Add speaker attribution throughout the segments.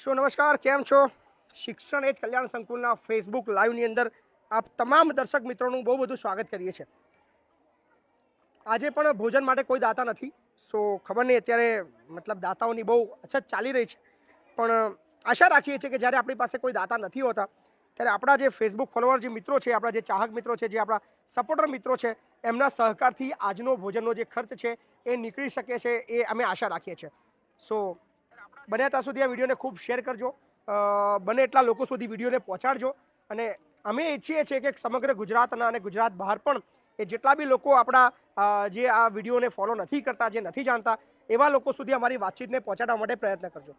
Speaker 1: શું નમસ્કાર, કેમ છો? શિક્ષણ એ જ કલ્યાણ સંકુલના ફેસબુક લાઈવની અંદર આપ તમામ દર્શક મિત્રોનું બહુ બધું સ્વાગત કરીએ છીએ. આજે પણ ભોજન માટે કોઈ દાતા નથી, સો ખબર નહીં અત્યારે મતલબ દાતાઓની બહુ અછત ચાલી રહી છે. પણ આશા રાખીએ છીએ કે જ્યારે આપણી પાસે કોઈ દાતા નથી હોતા, ત્યારે આપણા જે ફેસબુક ફોલોવર જે મિત્રો છે, આપણા જે ચાહક મિત્રો છે, જે આપણા સપોર્ટર મિત્રો છે, એમના સહકારથી આજનો ભોજનનો જે ખર્ચ છે, એ નીકળી શકે છે, એ અમે આશા રાખીએ છીએ. સો બને ત્યાં સુધી આ વિડીયોને ખૂબ શેર કરજો. બને એટલા લોકો સુધી વિડીયોને પહોંચાડજો. અને અમે ઈચ્છીએ છીએ કે સમગ્ર ગુજરાતના અને ગુજરાત બહાર પણ એ જેટલા બી લોકો આપણા જે આ વિડીયોને ફોલો નથી કરતા, જે નથી જાણતા, એવા લોકો સુધી અમારી વાતચીતને પહોંચાડવા માટે પ્રયત્ન કરજો.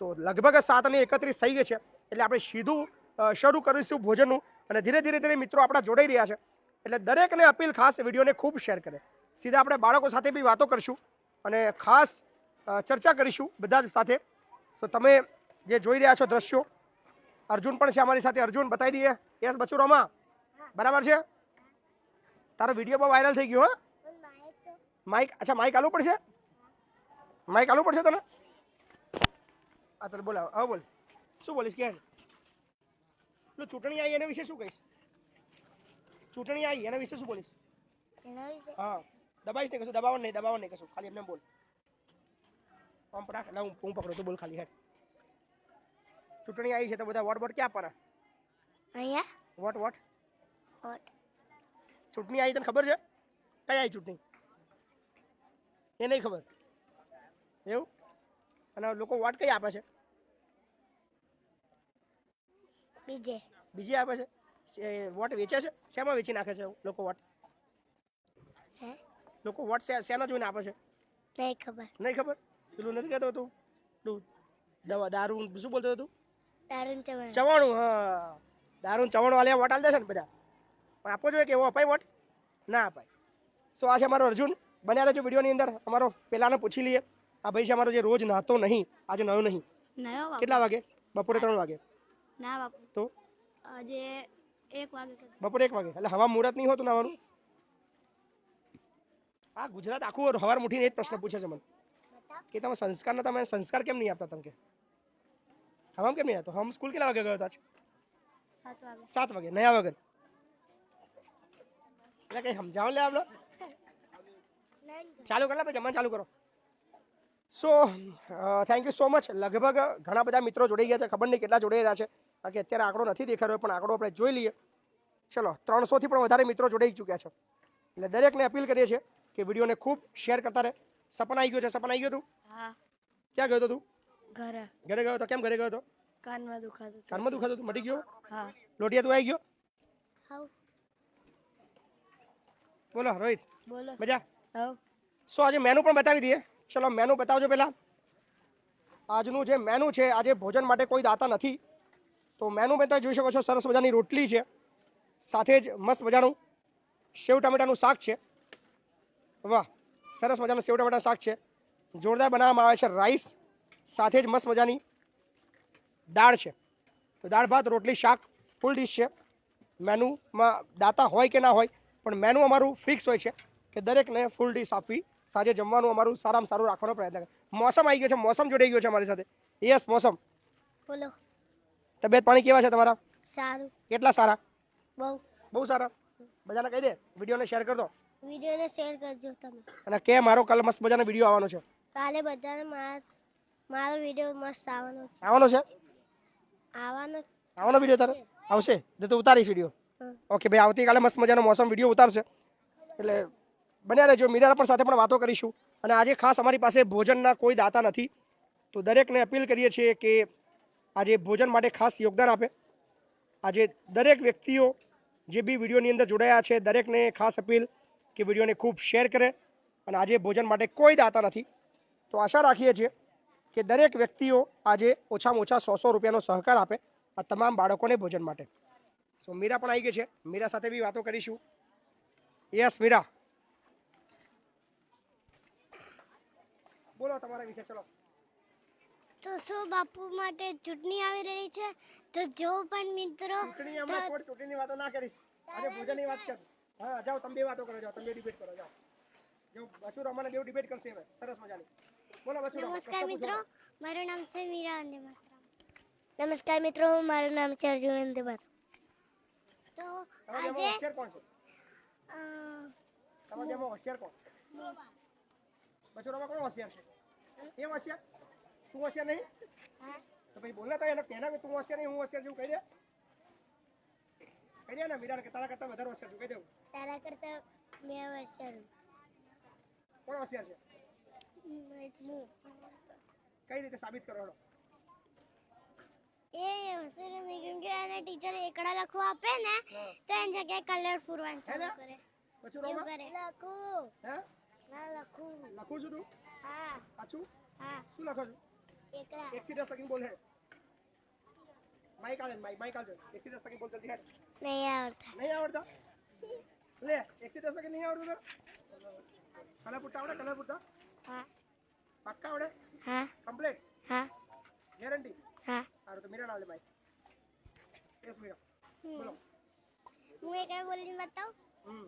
Speaker 1: સો, લગભગ સાત અને એકત્રીસ થઈ ગઈ છે, એટલે આપણે સીધું શરૂ કરીશું ભોજનનું. અને ધીરે ધીરે ધીરે મિત્રો આપણા જોડાઈ રહ્યા છે. એટલે દરેકને અપીલ ખાસ વિડીયોને ખૂબ શેર કરે. સીધા આપણે બાળકો સાથે બી વાતો કરશું. અને ખાસ ચર્ચા કરીશું બધા જ સાથે. સો તમે જે જોઈ રહ્યા છો દ્રશ્યો અર્જુન પણ છે અમારી સાથે. અર્જુન બતાવી દઈએ. યસ બચુરોમાં બરાબર છે? તારો વીડિયો બહુ વાયરલ થઈ ગયો હા. માઇક અચ્છા માઇક આલું પડશે? માઇક આલું પડશે તને? આ તને બોલાવ. હવે બોલ. શું બોલીશ કે પેલું ચૂંટણી આવી એના વિશે શું કહીશ? ચૂંટણી આવી એના વિશે શું બોલીશ?
Speaker 2: એના વિશે?
Speaker 1: હા. દબાઈશ નહીં કશું દબાવવાનું નહીં દબાવવાનું નહીં કશું. ખાલી એમને એમ બોલ. આમ પડાક એટલે હું પકડું તું બોલ ખાલી હેડ. ચૂંટણી આવી છે તો બધા વોટ વોટ ક્યાં આપવાના
Speaker 2: અહીંયા?
Speaker 1: Vote vote?
Speaker 2: વોટ.
Speaker 1: ચૂંટણી આવી તને ખબર છે? કઈ આવી ચૂંટણી? એ નહીં ખબર. એવું? અને લોકો વોટ કઈ આપે છે?
Speaker 2: બીજે.
Speaker 1: બીજી આપે છે? વોટ વેચે છે? શેમાં વેચી નાખે છે લોકો વોટ?
Speaker 2: હે?
Speaker 1: લોકો વોટ શેના જોઈને આપે છે?
Speaker 2: નહીં ખબર.
Speaker 1: નહીં ખબર? પેલું નથી કહેતો તું? પેલું દવા દારૂ શું બોલતો તું?
Speaker 2: ચવાણ.
Speaker 1: ચવાણું હા. દારૂ ચવાણું વાલે વોટ આલ દેશે ને બધા. પણ આપવો જોઈએ કે એવો અપાય વોટ? ના અપાય. સો આ છે અમારો અર્જુન. બન્યા રહેજો વિડીયોની અંદર. અમારો પહેલાંનો પૂછી લઈએ. આ ભાઈ છે અમારો જે રોજ નાતો નહીં આજે નયો નહીં. કેટલા વાગે? બપોરે ત્રણ વાગે.
Speaker 2: ના બાપુ.
Speaker 1: તો?
Speaker 2: આજે એક વાગે
Speaker 1: બપોરે એક વાગે. એટલે હવા મુહૂર્ત નહીં હોતું નાવાનું? આ ગુજરાત આખું હવાર મુઠીને એ જ પ્રશ્ન પૂછે છે મને. કે તમે સંસ્કાર નતા તમે સંસ્કાર કેમ નહીં આપતા તમે કે? કેમ નહીં આવતો? હમ સ્કૂલ કેટલા વાગે ગયો હતો આજ?
Speaker 2: સાત વાગે.
Speaker 1: નયા વગર. એટલે કઈ સમજાવો લે આપણે. ચાલુ કરો ભાઈ જમવાનું ચાલુ કરો. So thank you so much લગભગ ઘણા બધા મિત્રો જોડાઈ ગયા છે ખબર નહીં કેટલા જોડાઈ રહ્યા છે. કારણ કે અત્યારે આંકડો નથી દેખાઈ રહ્યો પણ આંકડો આપણે જોઈ લઈએ. ચલો ત્રણસોથી પણ વધારે મિત્રો જોડાઈ ચૂક્યા છે. એટલે દરેકને અપીલ કરીએ છીએ કે વિડીયોને ખૂબ શેર કરતા રહે. સપન આવી ગયો છે સપન આવી ગયો તું?
Speaker 2: હા.
Speaker 1: ક્યાં ગયો તો તું?
Speaker 2: ઘરે.
Speaker 1: ઘરે ગયો તો કેમ ઘરે ગયો હતો?
Speaker 2: કાનમાં દુખાતું હતું.
Speaker 1: કાનમાં દુખાતું હતું? મટી ગયો?
Speaker 2: હા.
Speaker 1: લોટિયા તું આવી ગયો?
Speaker 2: હા.
Speaker 1: બોલો રોહિત.
Speaker 2: બોલો.
Speaker 1: મજા?
Speaker 2: હા
Speaker 1: સો આજે મેનુ પણ બતાવી દઈએ. ચલો મેનુ બતાવજો પહેલાં. આજનું જે મેનુ છે આજે ભોજન માટે કોઈ દાતા નથી. તો મેનુ મેં તમે જોઈ શકો છો સરસ મજાની રોટલી છે. સાથે જ મસ્ત મજાનું સેવ ટામેટાનું શાક છે. વાહ. સરસ મજાનું સેવ ટમાટા શાક છે. જોરદાર બનાવવામાં આવે છે. રાઈસ સાથે જ મસ્ત મજાની દાળ છે. તો દાળ ભાત રોટલી શાક ફૂલ ડીશ છે. મેનુમાં દાતા હોય કે ના હોય પણ મેનુ અમારું ફિક્સ હોય છે કે દરેકને ફૂલ ડીશ આપવી. સાંજે જમવાનું અમારું સારામાં સારું રાખવાનો પ્રયત્ન કરે. મોસમ આવી ગયો છે. મોસમ જોડાઈ ગયો છે અમારી સાથે. યસ મોસમ.
Speaker 2: બોલો.
Speaker 1: તબિયત પાણી કેવા છે તમારા?
Speaker 2: સારું.
Speaker 1: કેટલા સારા?
Speaker 2: બહુ.
Speaker 1: બહુ સારા. બધાને કહી દે. વિડીયોને શેર કરી દો.
Speaker 2: વિડીયોને શેર કરજો તમે.
Speaker 1: અને કે મારો કાલે મસ્ત મજાનો વીડિયો આવવાનો છે?
Speaker 2: કાલે બધાને મારો વીડિયો મસ્ત આવવાનો છે.
Speaker 1: આવવાનો છે?
Speaker 2: આવવાનો
Speaker 1: આવવાનો વીડિયો તારે? આવશે? જો તો ઉતારીશ વીડિયો? ઓકે ભાઈ આવતીકાલે મસ્ત મજાનો મોસમ વીડિયો ઉતારશે. એટલે બન્યા રહેજો મીરા પણ સાથે પણ વાતો કરીશું. અને આજે ખાસ અમારી પાસે ભોજનના કોઈ દાતા નથી. તો દરેકને અપીલ કરીએ છીએ કે આજે ભોજન માટે ખાસ યોગદાન આપે. આજે દરેક વ્યક્તિઓ જે બી વિડીયોની અંદર જોડાયા છે દરેકને ખાસ અપીલ કે વિડીયોને ખૂબ શેર કરે અને આજે ભોજન માટે કોઈ દાતા નથી. તો આશા રાખીએ છીએ કે દરેક વ્યક્તિઓ આજે ઓછામાં ઓછા સો સો રૂપિયાનો સહકાર આપે આ તમામ બાળકોને ભોજન માટે. સો મીરા પણ આવી ગઈ છે. મીરા સાથે બી વાતો કરીશું. યસ મીરા. બોલો તમારા વિશે ચલો.
Speaker 2: તો શું બાપુ માટે ચૂંટણી આવી રહી છે? તો જો પણ મિત્રો
Speaker 1: ચૂંટણી હમણાં ચૂંટણીની વાતો ના કરીશ. આજે ભોજનની વાત કર. હા જાઓ તમે બે વાતો કરો જાઓ તમે ડિબેટ કરો જાઓ. જો બસુ રમાને બેવ ડિબેટ કરશે હવે. સરસ મજાની. બોલો બસુ
Speaker 2: નમસ્કાર મિત્રો મારું નામ છે મીરા વંદે નમસ્કાર મિત્રો મારું નામ છે અર્જુન અંતેબર તો આજે
Speaker 1: હોશિયાર કોણ છે? તમારા જેમાં હોશિયાર કોણ? બચોરામાં કોણ હોશિયાર છે? એમ હોશિયાર? તું હોશિયાર નહીં? તો ભાઈ બોલ ને તો એને કહેના કે તું હોશિયાર નહીં હું હોશિયાર જેવું કહી દે. કહી ને મીરાને કે તારા કરતા વધારે હોશિયાર છું કહી દેવું
Speaker 2: તારા કરતા મેં હોશિયાર
Speaker 1: કોણ હોશિયાર છે? કઈ રીતે સાબિત કરો
Speaker 2: એ હોશિયાર નહીં કેમ કે એને ટીચર એકડા લખવા આપે ને તો એની જગ્યાએ કલર પૂરવાનું ચાલુ કરે.
Speaker 1: પછી
Speaker 2: રોમાં લખું.
Speaker 1: હે?
Speaker 2: ના લખું.
Speaker 1: લખું છું તું?
Speaker 2: હા.
Speaker 1: પાછું?
Speaker 2: હા.
Speaker 1: શું લખો છું?
Speaker 2: એકડા.
Speaker 1: એક થી દસ લગીને બોલ હે માઈક આલે માઈક માઈક આલે એક થી દસ લગીને બોલ જલ્દી હેડ.
Speaker 2: નહીં આવડતા
Speaker 1: નહીં આવડતા લે એક થી દસ લગીને નહીં આવડતું તો કલર પૂરતા આવડે કલર પૂરતા
Speaker 2: હા
Speaker 1: પાક્કા આવડે
Speaker 2: હા
Speaker 1: કમ્પ્લીટ
Speaker 2: હા
Speaker 1: ગેરંટી
Speaker 2: હા
Speaker 1: સારું તો મીરા આલે માઈક યસ મીરા બોલો
Speaker 2: હું એકડા બોલીને બતાવું
Speaker 1: હમ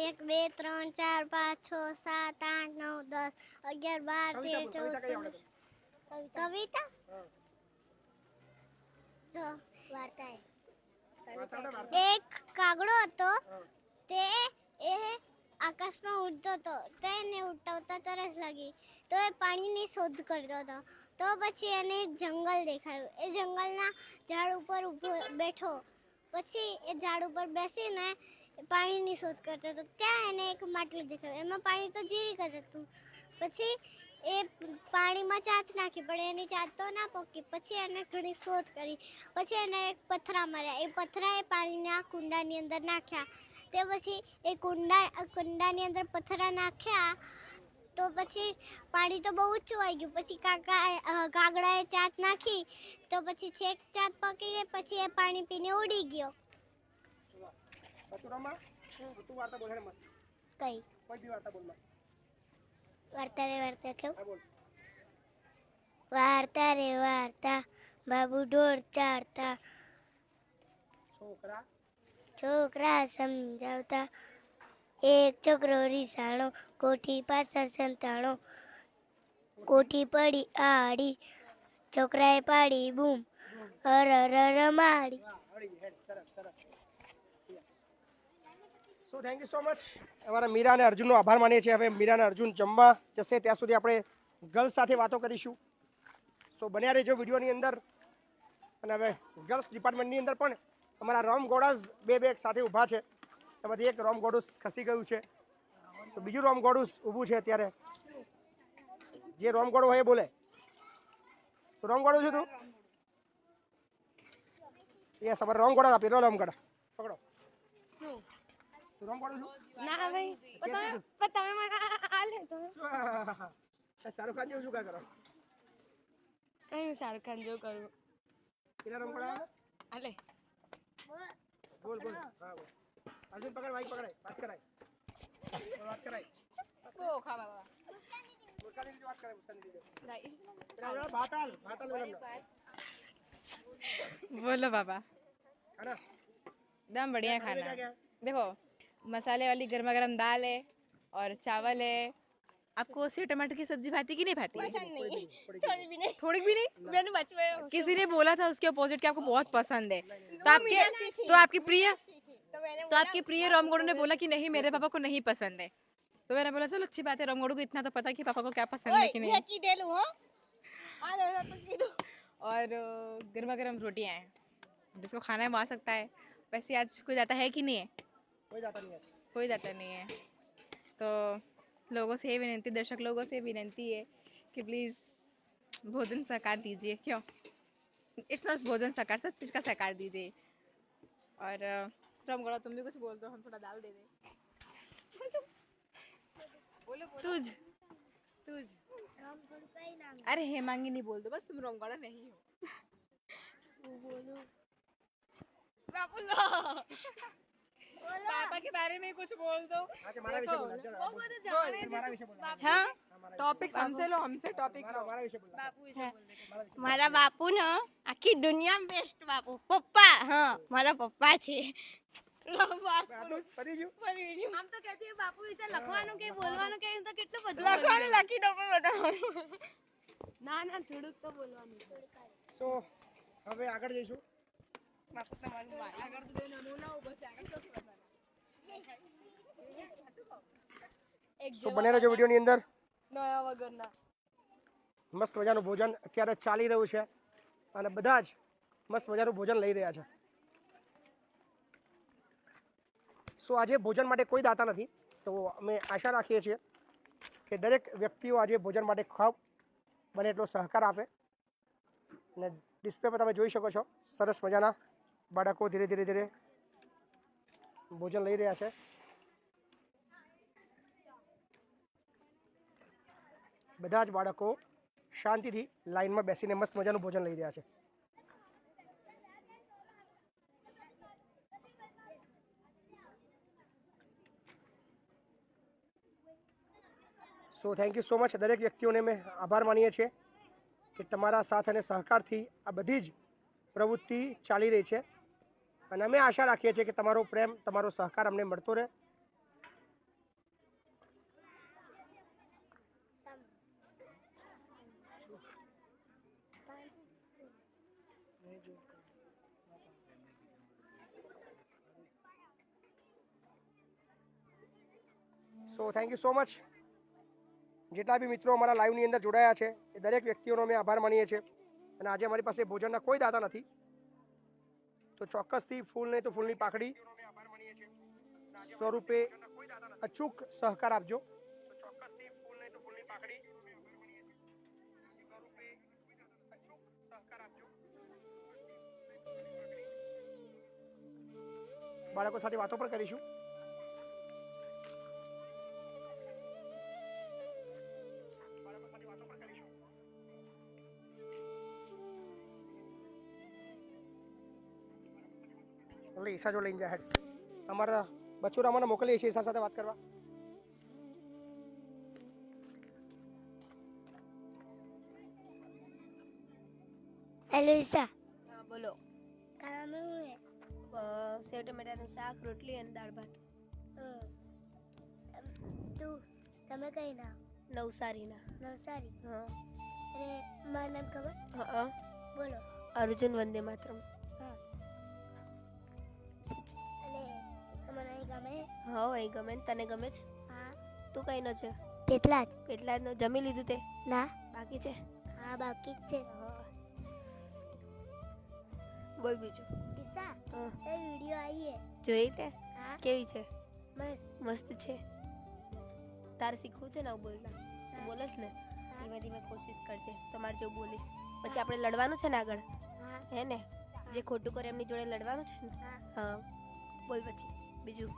Speaker 2: એક બે ત્રણ ચાર પાંચ છ સાત આઠ નવ દસ અગિયાર બાર
Speaker 1: કવિતા
Speaker 2: તેર
Speaker 1: બોલ
Speaker 2: ચૌદ
Speaker 1: કવિતા કઈ આવડે
Speaker 2: પંદર. કવિતા
Speaker 1: હા
Speaker 2: જો વાર્તા એ.
Speaker 1: વાર્તા આવડે વાર્તા
Speaker 2: એક કાગડો હતો. તે એ આકાશમાં ઉડતો હતો. તો એને ઉડતા તરસ લાગી. તો એ પાણીની શોધ કરતો હતો. તો પછી એને એક જંગલ દેખાયું. એ જંગલના ઝાડ ઉપર ઊભો બેઠો. પછી એ ઝાડ ઉપર બેસીને પાણીની શોધ કરતો હતો. ત્યાં એને એક માટલું દેખાયું. એમાં પાણી તો જીરી કરતું હતું. પછી એ પાણીમાં ચાંચ નાખી પણ એની ચાંચ તો ના પોકી. પછી એને ઘણી શોધ કરી. પછી એને એક પથરા માર્યા. એ પથરા એ પાણીના કુંડાની અંદર નાખ્યા. તે પછી એ કુંડા કુંડાની અંદર પથરા નાખ્યા તો પછી પાણી તો બહુ ઊંચું આવી ગયું. પછી કાકા કાગડાએ ચાંચ નાખી તો પછી છેક ચાંચ પકી ગઈ પછી એ પાણી પીને ઉડી ગયો. કઈ?
Speaker 1: કોઈ બી વાર્તા બોલ મસ્ત
Speaker 2: વાર્તા રે વાર્તા કેવું? વાર્તા રે વાર્તા બાબુ ઢોર ચારતા.
Speaker 1: છોકરા?
Speaker 2: છોકરા સમજાવતા એક છોકરો રીસાણો કોઠી પાછળ સંતાણો. કોઠી પડી આડી છોકરાએ પાડી બૂમ. અર અર અર માડી
Speaker 1: વાહ અડી હેડ સરસ સરસ so thank you so much અમારા મીરા અને અર્જુનનો આભાર માનીએ છીએ. હવે મીરા અને અર્જુન જમવા જશે. ત્યાં સુધી આપણે ગર્લ્સ સાથે વાતો કરીશું. સો બન્યા રહેજો વિડીયોની અંદર. અને હવે ગર્લ્સ ડિપાર્ટમેન્ટની અંદર પણ અમારા રોમ ગોડાઝ બે બે સાથે ઊભા છે. એમાંથી એક રોમ ગોડુસ ખસી ગયું છે. સો બીજું રોમ ગોડુસ ઊભું છે અત્યારે. જે રોમ ગોડો હોય એ બોલે. તો રોમ ગોડું છું તું? યસ, અમારે રોમ ગોડા આપી. રોમ ગોડા. પકડો.
Speaker 3: શું?
Speaker 1: રોમ ગોડું છું
Speaker 3: ના ભાઈ પણ તમે પણ તમે મને આ- આ લે તમે
Speaker 1: શું આ? આ શાહરુખ ખાન જેવું શું કા કરો
Speaker 3: કઈ હું શાહરુખ ખાન જેવું કરું
Speaker 1: કેટલા રોમ ગોડા
Speaker 3: આ લે
Speaker 1: બોલ બોલ હા બોલ અર્જુન પકડ માઈક પકડાય વાત કરાય બોલ, વાત કરાય
Speaker 3: બહુ ખા બાબા
Speaker 1: મુસ્કાની દીદી વાત કરાય મુસ્કાની દીદી
Speaker 3: નહીં.
Speaker 1: પેલા પેલા ભાતાલ ભાતાલ મેડમ
Speaker 3: बोलो बाबा
Speaker 1: है ना
Speaker 3: एकदम बढ़िया
Speaker 1: खाने में
Speaker 3: खाना
Speaker 1: क्या
Speaker 3: है देखो मसाले वाली गर्मा गर्म दाल है और चावल है। आपको सेव टमाटर की सब्ज़ी भाती कि नहीं भाती?
Speaker 1: नहीं, थोड़ी भी नहीं।
Speaker 3: थोड़ी भी नहीं? मैंने बचपन किसी ने बोला था उसके अपोजिट कि आपको बहुत पसंद है। तो आपके तो आपकी प्रिय तो आपकी प्रिय रामगोड़ू ने बोला कि नहीं मेरे पापा को नहीं पसंद है। तो मैंने बोला चलो अच्छी बात है रामगोड़ू को इतना तो पता है कि पापा को क्या पसंद है कि नहीं? और गर्मा गर्म रोटियाँ हैं जिसको खाना है वो आ सकता है। वैसे आज कोई जाता है कि नहीं है?
Speaker 1: कोई जाता नहीं है
Speaker 3: कोई जाता नहीं है तो लोगों से ये विनती दर्शक लोगों से विनती है कि प्लीज़ भोजन सहकार दीजिए क्यों इट्स नॉट भोजन सहकार सब चीज़ का सहकार दीजिए और अ, रामगढ़ा तुम भी कुछ बोल दो हम थोड़ा दाल दे दें बोलो तुझ तुझ अरे हेमांगी नहीं बोल दो बस तुम रामगढ़ा नहीं हो बाबू लो पापा के बारे में कुछ बोल दो
Speaker 1: આજે મારા વિશે બોલ ચલો
Speaker 3: वो
Speaker 1: બોલ.
Speaker 3: तो जाने
Speaker 1: તું મારા વિશે બોલ
Speaker 3: हाँ
Speaker 1: હા, મારા
Speaker 3: टॉपिक हमसे लो हमसे टॉपिक
Speaker 1: વિશે. મારા મારા વિશે બોલ મારા વિશે બોલ.
Speaker 4: મારા બાપુ ને આખી દુનિયામાં બેસ્ટ બાપુ પપ્પા હા મારા પપ્પા છે
Speaker 1: આટલું જ? પતી ગયું
Speaker 3: આમ તો કહેતી બાપુ વિશે લખવાનું કે બોલવાનું કે તો કેટલું બધું
Speaker 4: લખવાનું લખી દો પણ બધા
Speaker 3: ના ના થોડુંક તો બોલવાનું
Speaker 1: સો હવે આગળ જઈશું સો બને રહેજો વિડીયોની અંદર?
Speaker 3: નયા વગરના.
Speaker 1: મસ્ત મજાનું ભોજન અત્યારે ચાલી રહ્યું છે અને બધા જ મસ્ત મજાનું ભોજન લઈ રહ્યા છે. સો આજે ભોજન માટે કોઈ દાતા નથી તો અમે આશા રાખીએ છીએ કે દરેક વ્યક્તિઓ આજે ભોજન માટે ખાવ બને એટલો સહકાર આપે. અને ડિસ્પ્લે પર તમે જોઈ શકો છો સરસ મજાના બાળકો ધીરે ધીરે ધીરે ભોજન લઈ રહ્યા છે. બધા જ બાળકો શાંતિથી લાઈનમાં બેસીને મસ્ત મજાનું ભોજન લઈ રહ્યા છે. So thank you so much દરેક વ્યક્તિઓને મેં આભાર માનીએ છીએ કે તમારા સાથ અને સહકારથી આ બધી જ પ્રવૃત્તિ ચાલી રહી છે. અને અમે આશા રાખીએ છીએ કે તમારો પ્રેમ, તમારો સહકાર અમને મળતો રહે. So thank you so much જેટલા બી મિત્રો અમારા લાઈવની અંદર જોડાયા છે, એ દરેક વ્યક્તિઓનો અમે આભાર માનીએ છીએ. અને આજે અમારી પાસે ભોજનના કોઈ દાતા નથી. તો ચોક્કસથી ફૂલ નહીં તો ફૂલની પાખડી સ્વરૂપે અચૂક સહકાર આપજો. ચોક્કસથી ફૂલ નહીં તો ફૂલની બાળકો સાથે વાતો પણ કરીશું. એટલે ઈશા જો લઈને જાય અમારા બચુરામાને મોકલીએ છીએ ઈશા સાથે વાત કરવા.
Speaker 2: હેલો ઈશા.
Speaker 4: હા બોલો.
Speaker 2: ખાવાનું હે
Speaker 4: સેવ ટમેટાનું શાક રોટલી અને દાળ ભાત.
Speaker 2: તું તમે કઈ ના?
Speaker 4: નવસારીના.
Speaker 2: નવસારી?
Speaker 4: હા.
Speaker 2: અને મારું નામ ખબર?
Speaker 4: હા.
Speaker 2: બોલો.
Speaker 4: અર્જુન વંદે માતરમ.
Speaker 2: અહીં ગમે.
Speaker 4: હા એ ગમે ને તને ગમે છે?
Speaker 2: હા.
Speaker 4: તું કઈ ન છે?
Speaker 2: કેટલા જ.
Speaker 4: કેટલા નું જમી લીધું તે?
Speaker 2: ના.
Speaker 4: બાકી છે?
Speaker 2: હા બાકી જ છે.
Speaker 4: બોલ બીજું.
Speaker 2: ઈશા એ વિડિયો આવી હે
Speaker 4: જોઈ તે?
Speaker 2: હા.
Speaker 4: કેવી છે?
Speaker 2: મસ્ત.
Speaker 4: મસ્ત છે. તારે શીખવું છે ને આવું બોલતા? તું બોલસ ને. ધીમે ધીમે કોશિશ કરજે. તમારે જો બોલીશ. પછી આપણે લડવાનું છે ને આગળ?
Speaker 2: હા.
Speaker 4: ને? જે ખોટું કરે એમની જોડે લડવાનું છે ને?
Speaker 2: હા.
Speaker 4: બોલ પછી. બીજું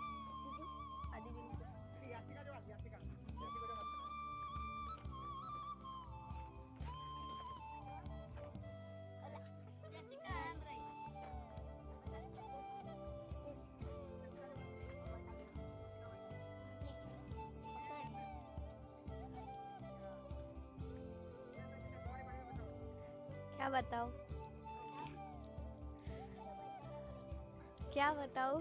Speaker 4: क्या बताओ क्या बताओ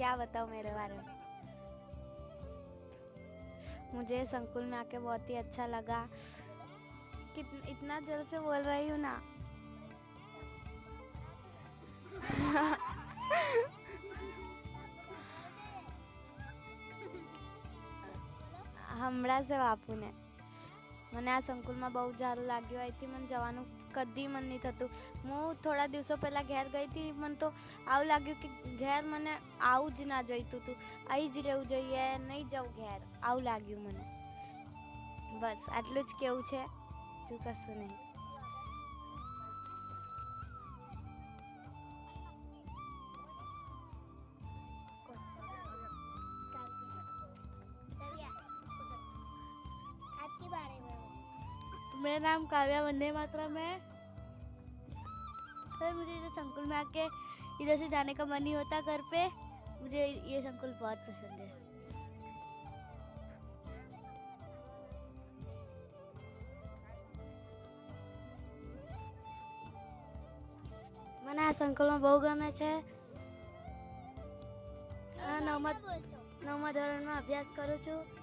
Speaker 4: क्या बताओ मेरे बारे में
Speaker 5: मुझे संकुल में आके बहुत ही अच्छा लगा कित इतना जल्द से बोल रही हूँ ना હમણાં છે બાપુને મને આ સંકુલમાં બહુ સારું લાગ્યું અહીંથી મને જવાનું કદી મન નહીં થતું. હું થોડા દિવસો પહેલાં ઘેર ગઈ હતી, મને તો આવું લાગ્યું કે ઘેર મને આવું જ ના જોઈતું હતું અહીં જ રહેવું જોઈએ, નહીં જવું ઘેર. આવું લાગ્યું મને. બસ, આટલું જ કેવું છે. તું કશું નહીં? काव्या वंदे मातरम है सर मुझे इधर संकुल में आके इधर से जाने का मन नहीं होता घर पे मुझे ये संकुल बहुत पसंद है મને આ સંકુલમાં બહુ ગમે છે આ નવમા નવમા ધોરણમાં અભ્યાસ કરું છું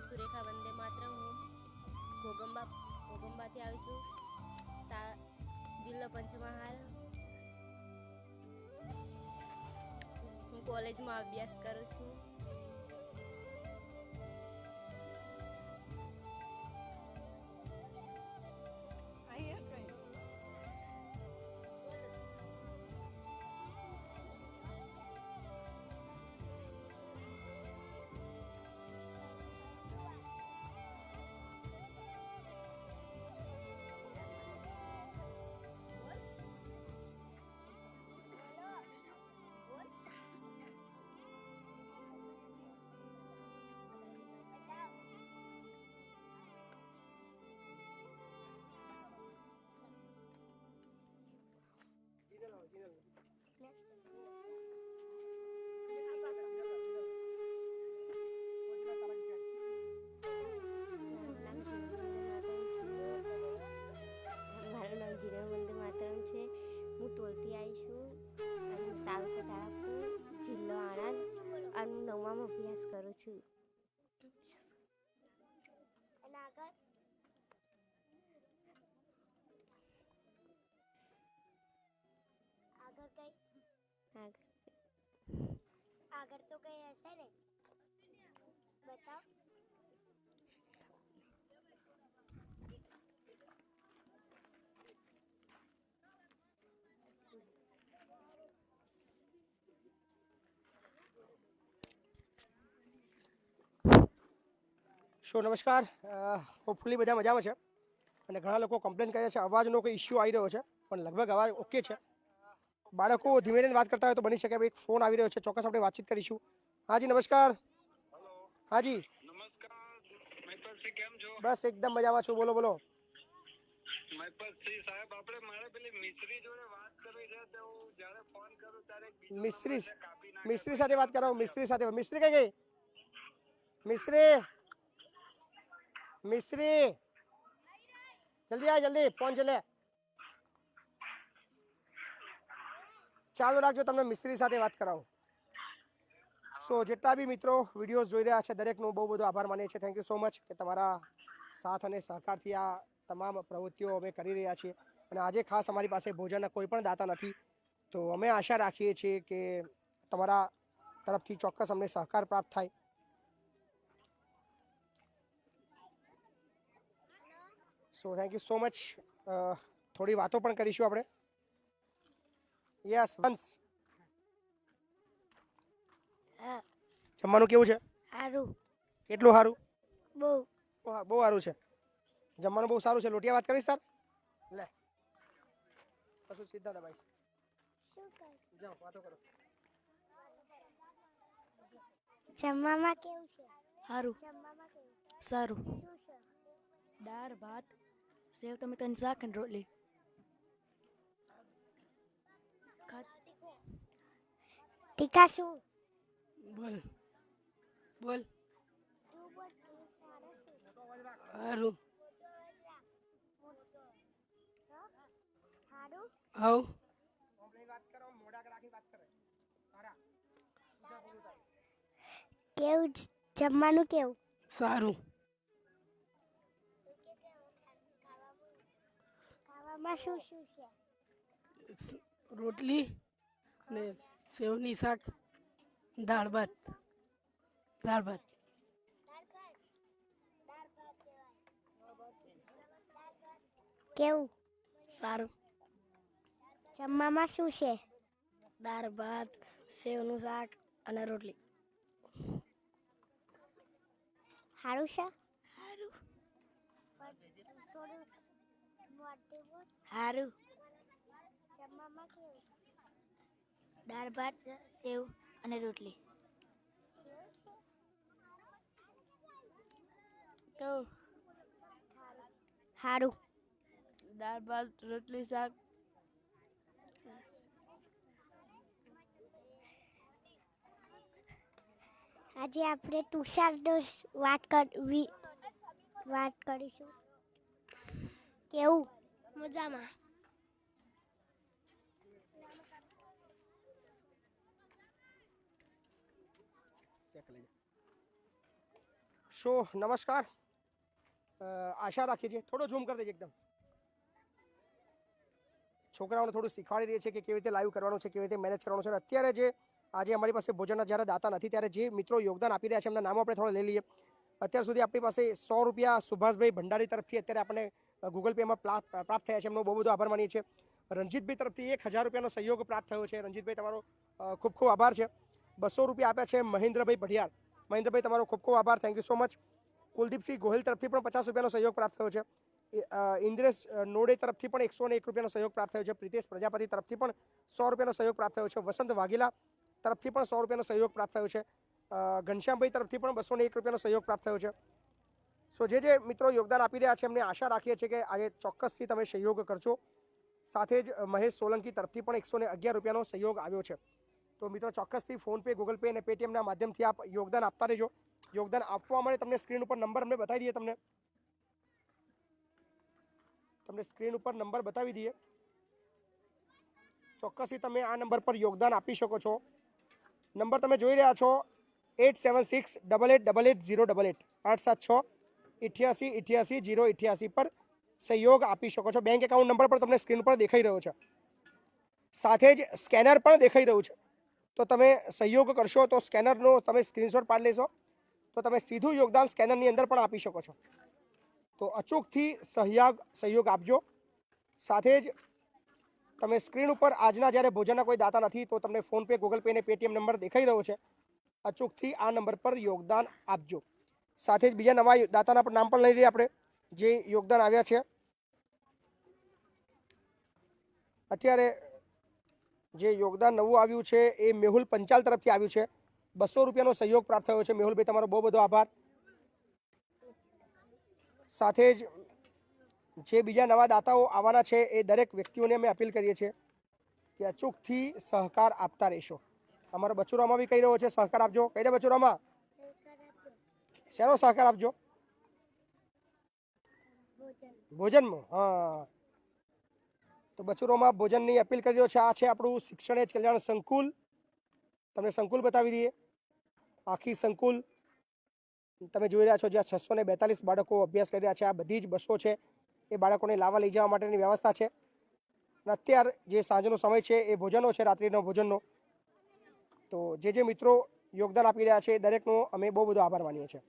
Speaker 6: સુરેખા વંદે માત્ર હું ઘોગંબા, ઘોગંબાથી આવી છું. તા, જિલ્લો પંચમહાલ. હું કોલેજમાં અભ્યાસ કરું છું.
Speaker 1: સો નમસ્કાર. હોપફુલી બધા મજામાં છે. અને ઘણા લોકો કમ્પ્લેન કરે છે અવાજનો કોઈ ઇસ્યુ આવી રહ્યો છે પણ લગભગ અવાજ ઓકે છે. બાળકો ધીમે ધીમે વાત કરતા હોય તો બની શકે એક ફોન આવી રહ્યો છે ચોક્કસ આપણે વાતચીત કરીશું. હાજી નમસ્કાર. હાજી. બસ એકદમ મજામાં છું બોલો બોલો.
Speaker 7: સાહેબ આપણે મારે પેલી મિસ્ત્રી જોડે વાત કરવી છે તો હું જ્યારે ફોન કરું ત્યારે
Speaker 1: મિસ્ત્રી
Speaker 7: નંબર છે, કાપી નાખે.
Speaker 1: મિસ્ત્રી સાથે વાત કરો મિસ્ત્રી સાથે મિસ્ત્રી કઈ ગઈ મિસ્ત્રી! મિસ્ત્રી જલ્દી આ જલ્દી છે લે ચાલુ રાખજો તમને મિસ્ત્રી સાથે વાત કરાવું। સો જેટલા બી મિત્રો વીડિયો જોઈ રહ્યા છે, દરેકનો બહુ બધો આભાર માનીએ છીએ. થેન્ક યુ સો મચ કે તમારા સાથ અને સહકારથી આ તમામ પ્રવૃત્તિઓ અમે કરી રહ્યા છીએ. અને આજે ખાસ અમારી પાસે ભોજનના કોઈ પણ દાતા નથી. તો અમે આશા રાખીએ છીએ કે તમારા તરફથી ચોક્કસ અમને સહકાર પ્રાપ્ત થાય. So thank you so much થોડી વાતો પણ કરીશું આપણે. યસ વંશ. જમવાનું કેવું છે?
Speaker 8: સારું
Speaker 1: કેટલું સારું
Speaker 8: બહુ.
Speaker 1: બહુ બહુ સારું છે. જમવાનું બહુ સારું છે. લોટિયા વાત કરીશ સર? લે. કશું સીધા દબાઈ જાઓ વાતો કરો.
Speaker 8: જમવામાં કેવું છે?
Speaker 9: સારું સારું.
Speaker 8: શું
Speaker 9: દાળ ભાત સેવ ટમેટાનું શાક અને રોટલી
Speaker 8: ટીકા શું
Speaker 10: બોલ બોલ
Speaker 8: બોલ
Speaker 1: બોલું તારે.
Speaker 8: કેવું જમવાનું કેવું?
Speaker 10: સારું.
Speaker 8: ખાવામાં શું શું છે?
Speaker 10: રોટલી અને સેવની શાક દાળ ભાત. દાળ ભાત.
Speaker 8: કેવું?
Speaker 9: સારું.
Speaker 8: જમવામાં શું છે?
Speaker 9: દાળ ભાત સેવનું શાક અને રોટલી.
Speaker 8: સારું છે
Speaker 9: સારું
Speaker 8: થોડું જમવામાં કેવું?
Speaker 9: દાળ ભાત સેવ અને રોટલી. કેવું?
Speaker 8: સારું
Speaker 9: દાળ ભાત રોટલી શાક?
Speaker 8: આજે આપણે તુષારનો વાત કરવી વાત કરીશું. કેવું? મજામાં
Speaker 1: ચેક લઈ સો નમસ્કાર અ, આશા રાખીએ છીએ થોડો ઝૂમ કરી દેજે એકદમ છોકરાઓને થોડું શીખવાડી રહી છે કે કેવી રીતે લાઈવ કરવાનું છે કેવી રીતે મેનેજ કરવાનું છે અને અત્યારે જે આજે અમારી પાસે ભોજનના જ્યારે દાતા નથી ત્યારે જે મિત્રો યોગદાન આપી રહ્યા છે એમના નામો આપણે થોડા લઈ લઈએ. અત્યાર સુધી આપણી પાસે સો રૂપિયા સુભાષભાઈ ભંડારી તરફથી અત્યારે આપણે ગૂગલ પેમાં પ્રાપ્ત થયા છે. એમનો બહુ બધો આભાર માનીએ છીએ. રણજીતભાઈ તરફથી એક હજાર રૂપિયાનો સહયોગ પ્રાપ્ત થયો છે. રણજીતભાઈ, તમારો ખૂબ ખૂબ આભાર છે. બસો રૂપિયા આપ્યા છે મહેન્દ્રભાઈ ભઢિયાર. મહેન્દ્રભાઈ, તમારો ખૂબ ખૂબ આભાર. Thank you so much Kuldeepsinh Gohil તરફથી પણ પચાસ રૂપિયાનો સહયોગ પ્રાપ્ત થયો છે. ઇન્દ્રેશ નોડે તરફથી પણ એકસો એક રૂપિયાનો સહયોગ પ્રાપ્ત થયો છે. પ્રિતેશ પ્રજાપતિ તરફથી પણ સો રૂપિયાનો સહયોગ પ્રાપ્ત થયો છે. વસંત વાઘેલા તરફથી પણ સો રૂપિયાનો સહયોગ પ્રાપ્ત થયો છે. ઘનશ્યામભાઈ તરફથી પણ બસો એક રૂપિયાનો સહયોગ પ્રાપ્ત થયો છે. સો જે જે મિત્રો યોગદાન આપી રહ્યા છે, એમને આશા રાખીએ છીએ કે આજે ચોક્કસથી તમે સહયોગ કરશો સાથે જ મહેશ સોલંકી તરફથી પણ એકસો અગિયાર રૂપિયાનો સહયોગ આવ્યો છે. તો મિત્રો ચોક્કસથી ફોનપે ગૂગલ પે અને પેટીએમના માધ્યમથી આપ યોગદાન આપતા રહેજો. યોગદાન આપવા માટે તમને સ્ક્રીન ઉપર નંબર અમને બતાવી દઈએ તમને. તમને સ્ક્રીન ઉપર નંબર બતાવી દઈએ. ચોક્કસથી તમે આ નંબર પર યોગદાન આપી શકો છો. નંબર તમે જોઈ રહ્યા છો, eight seven six double eight double eight zero double eight, આઠ સાત છ. ઇઠ્યાસી ઇઠ્યાસી જીરો ઇઠ્યાસી પર સહયોગ આપી શકો છો. બેંક એકાઉન્ટ નંબર પણ તમને સ્ક્રીન પર દેખાઈ રહ્યો છે. સાથે જ સ્કેનર પણ દેખાઈ રહ્યું છે. તો તમે સહયોગ કરશો તો સ્કેનરનો તમે સ્ક્રીનશોટ પાડી લેશો. તો તમે સીધું યોગદાન સ્કેનરની અંદર પણ આપી શકો છો. તો અચૂકથી સહયોગ સહયોગ આપજો. સાથે જ તમે સ્ક્રીન ઉપર આજના જ્યારે ભોજનના કોઈ દાતા નથી તો તમને ફોનપે ગૂગલ પે ને પેટીએમ નંબર દેખાઈ રહ્યો છે. અચૂકથી આ નંબર પર યોગદાન આપજો. સાથે જ બીજા નવા દાતાના પણ નામ પણ લઈ લઈએ આપણે, જે યોગદાન આવ્યા છે. અત્યારે જે યોગદાન નવું આવ્યું છે એ મેહુલ પંચાલ તરફથી આવ્યું છે. બસો રૂપિયાનો સહયોગ પ્રાપ્ત થયો છે. મેહુલભાઈ, તમારો બહુ બધો આભાર. સાથે જ જે બીજા નવા દાતાઓ આવવાના છે એ દરેક વ્યક્તિઓને અમે અપીલ કરીએ છીએ કે અચૂકથી સહકાર આપતા રહેશો. અમારો બચુરામાં બી કહી રહ્યો છે, સહકાર આપજો. કહી દે બચુરામાં. શેનો સહકાર આપજો? ભોજનમાં? હા. તો બચુરોમાં ભોજનની અપીલ કરી રહ્યો છે. આ છે આપણું શિક્ષણ એજ કલ્યાણ સંકુલ. તમને સંકુલ બતાવી દઈએ. આખી સંકુલ. તમે જોઈ રહ્યા છો જ્યાં છસો ને બેતાલીસ બાળકો અભ્યાસ કરી રહ્યા છે. આ બધી જ બસો છે. એ બાળકોને લાવવા લઈ જવા માટેની વ્યવસ્થા છે. અને અત્યાર જે સાંજનો સમય છે એ ભોજનનો છે રાત્રિનો ભોજનનો. તો જે જે મિત્રો યોગદાન આપી રહ્યા છે દરેકનો અમે બહુ બધો આભાર માનીએ છીએ.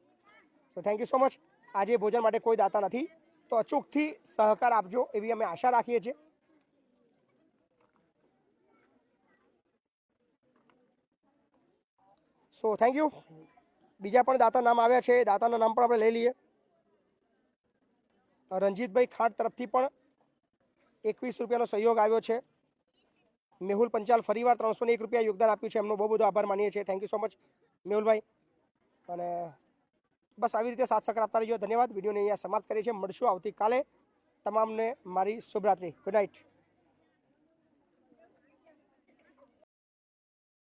Speaker 1: So thank you so much આજે ભોજન માટે કોઈ દાતા નથી. તો અચૂકથી સહકાર આપજો એવી અમે આશા રાખીએ છીએ. સો થેન્ક યુ બીજા પણ દાતા નામ આવ્યા છે. દાતાના નામ પણ આપણે લઈ લઈએ. રણજીતભાઈ ખાંટ તરફથી પણ એકવીસ રૂપિયાનો સહયોગ આવ્યો છે. મેહુલ પંચાલ ફરીવાર ત્રણસો એક રૂપિયા યોગદાન આપ્યું છે. એમનો બહુ બધો આભાર માનીએ છીએ. થેન્ક યુ સો મચ મેહુલભાઈ. અને બસ આવી રીતે સાથ સહકાર આપતા રહીજો. ધન્યવાદ. વિડીયોને અહીંયા સમાપ્ત કરીએ છે મળશું આવતીકાલે. તમામને મારી શુભરાત્રી. Good night